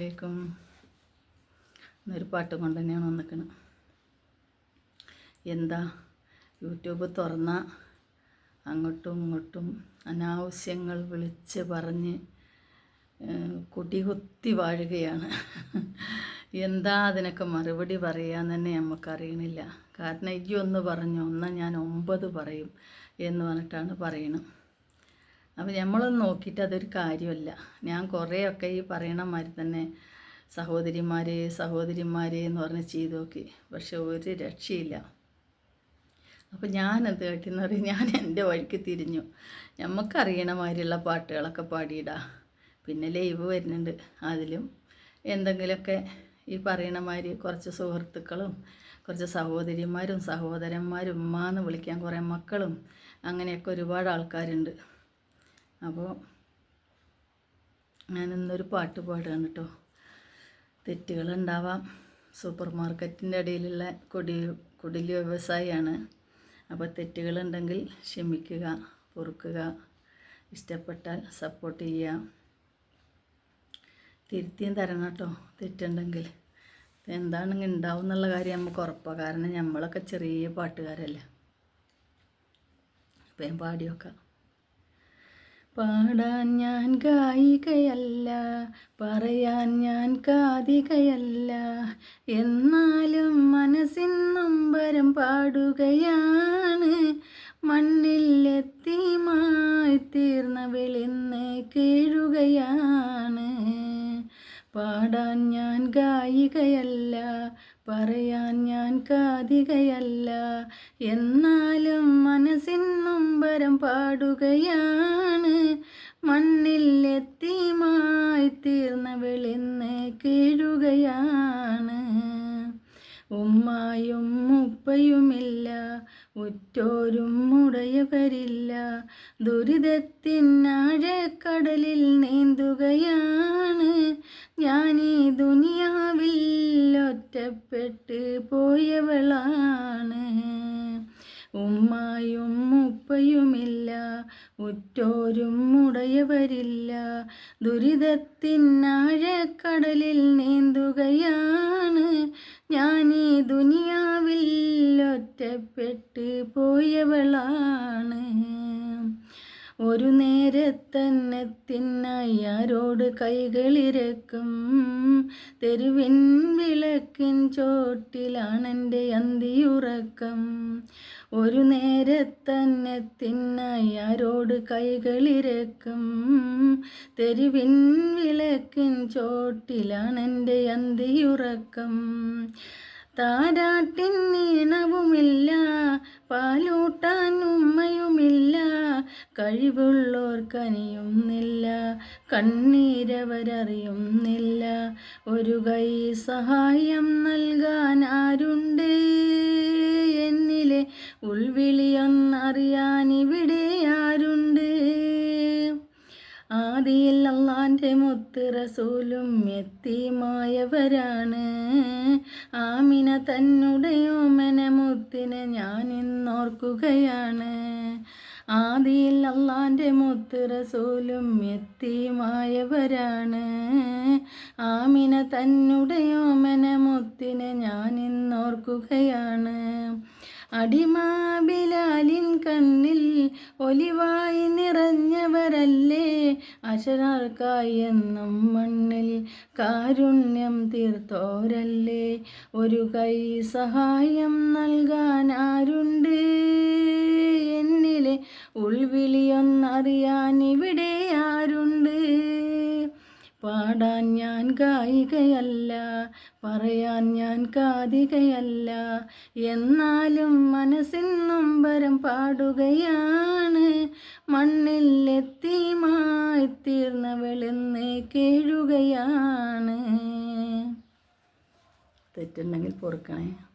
ലേക്കും. എന്നൊരു പാട്ട് കൊണ്ട് തന്നെയാണ് വന്നിക്കണത് എന്താ? യൂട്യൂബ് തുറന്ന അങ്ങോട്ടും ഇങ്ങോട്ടും അനാവശ്യങ്ങൾ വിളിച്ച് പറഞ്ഞ് കുടികുത്തി വാഴുകയാണ്. എന്താ അതിനൊക്കെ മറുപടി പറയാൻ തന്നെ നമുക്കറിയണില്ല കാരണം ഈ ഒന്ന് പറഞ്ഞു ഒന്ന് ഞാൻ ഒമ്പത് പറയും എന്ന് പറഞ്ഞിട്ടാണ് പറയണത് അപ്പോൾ നമ്മളൊന്ന് നോക്കിയിട്ട് അതൊരു കാര്യമല്ല. ഞാൻ കുറേയൊക്കെ ഈ പറയണ മാതിരി തന്നെ സഹോദരിമാർ സഹോദരിമാർ എന്ന് പറഞ്ഞ് ചെയ്ത് നോക്കി പക്ഷെ ഒരു രക്ഷയില്ല. അപ്പോൾ ഞാനെന്ത് കേട്ടെന്ന് പറയും ഞാൻ എന്റെ വഴിക്ക് തിരിഞ്ഞു. നമുക്കറിയണ മാതിരിയുള്ള പാട്ടുകളൊക്കെ പാടിയിടാം. പിന്നെ ലൈവ് വരുന്നുണ്ട് അതിലും. എന്തെങ്കിലുമൊക്കെ ഈ പറയണ മാതിരി കുറച്ച് സുഹൃത്തുക്കളും കുറച്ച് സഹോദരിമാരും സഹോദരന്മാരും ഉമ്മ എന്ന് വിളിക്കാൻ കുറേ മക്കളും അങ്ങനെയൊക്കെ ഒരുപാട് ആൾക്കാരുണ്ട്. അപ്പോൾ ഞാനിന്നൊരു പാട്ട് പാടുകയാണ് കേട്ടോ. തെറ്റുകളുണ്ടാവാം. സൂപ്പർ മാർക്കറ്റിന്റെ ഇടയിലുള്ള കൊടി കുടിൽ വ്യവസായിയാണ്. അപ്പോൾ തെറ്റുകളുണ്ടെങ്കിൽ ക്ഷമിക്കുക പൊറുക്കുക ഇഷ്ടപ്പെട്ടാൽ സപ്പോർട്ട് ചെയ്യുക. തിരുത്തിയും തരണം കേട്ടോ. തെറ്റുണ്ടെങ്കിൽ എന്താണെങ്കിൽ ഉണ്ടാവും എന്നുള്ള കാര്യം നമുക്ക് ഉറപ്പാണ് കാരണം നമ്മളൊക്കെ ചെറിയ പാട്ടുകാരല്ലേ. അപ്പം ഞാൻ പാടി വെക്കാം പാടാൻ ഞാൻ ഗായികയല്ല പറയാൻ ഞാൻ കാതികയല്ല. എന്നാലും മനസ്സിൻ നൊമ്പരം പാടുകയാണ്. മണ്ണിലെത്തിമായി തീർന്നവളിന്ന് കീഴുകയാണ്. പാടാൻ ഞാൻ ഗായികയല്ല പറയാൻ ഞാൻ കാതികയല്ല. എന്നാലും മനസ്സിൻ നൊമ്പരം പാടുകയാണ്. മണ്ണിൽ എത്തിമായി തീർന്നവളിന്ന് കീഴുകയാണ്. ഉമ്മായും ഉപ്പയുമില്ല ഉറ്റോരും മുടയവരില്ല ദുരിതത്തിനാഴക്കടലിൽ നീന്തുകയാണ്. ഈ ദുനിയാവിൽ ഒറ്റപ്പെട്ട് പോയവളാണ്. ഉമ്മായും ഉപ്പയുമില്ല ഉറ്റോരും മുടയവരില്ല ദുരിതത്തിനാഴക്കടലിൽ നീന്തുകയാണ്. ഈ ദുനിയാവിൽ ഒറ്റപ്പെട്ട് പോയവളാണ്. ഒരു നേരത്തന്നെ തിന്നായി ആരോട് കൈകളിരക്കും. തെരുവിൻ വിളക്കിൻ ചോട്ടിലാണെന്റെ അന്തിയുറക്കം. ഒരു നേരത്തന്നെ തിന്നായി ആരോട് കൈകളിരക്കും. തെരുവിൻ വിളക്കിൻ ചോട്ടിലാണെന്റെ അന്തിയുറക്കം. താരാട്ടിൻ നീണവുമില്ല പാലൂട്ടാൻ ഉമ്മയുമില്ല കഴിവുള്ളോർ കനിയുന്നില്ല കണ്ണീരവരറിയുന്നില്ല. ഒരു കൈ സഹായം നൽകാൻ ആരുണ്ട്? എന്നിലെ ഉൾവിളിയൊന്നറിയാൻ ഇവിടെ ആരുണ്ട്? ആദിയിൽ അള്ളാന്റെ മുത്ത് റസൂലും എത്തിമായവരാണ് ആമിന തന്നുടയോമന മുത്തിനെ ഞാൻ ഇന്നോർക്കുകയാണ് ആദിയിൽ അള്ളാന്റെ മുത്ത് റസൂലും എത്തിയുമായവരാണ്. ആമിന തന്നുടയോമന മുത്തിനെ ഞാൻ ഇന്നോർക്കുകയാണ് അടിമാബിലാലിൻ കണ്ണിൽ ഒലിവായി നിറഞ്ഞവരല്ലേ അശരാർക്കായി എന്നും മണ്ണിൽ കാരുണ്യം തീർത്തോരല്ലേ. ഒരു കൈ സഹായം നൽകാൻ ആരുണ്ട്? എന്നിലെ ഉൾവിളിയൊന്നറിയാൻ ഇവിടെ ആരുണ്ട്? പാടാൻ ഞാൻ ഗായികയല്ല പറയാൻ ഞാൻ കാതികയല്ല. എന്നാലും മനസ്സിൻ നൊമ്പരം പാടുകയാണ്. മണ്ണിൽ എത്തിമായി തീർന്നവളെന്ന് കേഴുകയാണ്. തെറ്റുണ്ടെങ്കിൽ പൊറുക്കണേ.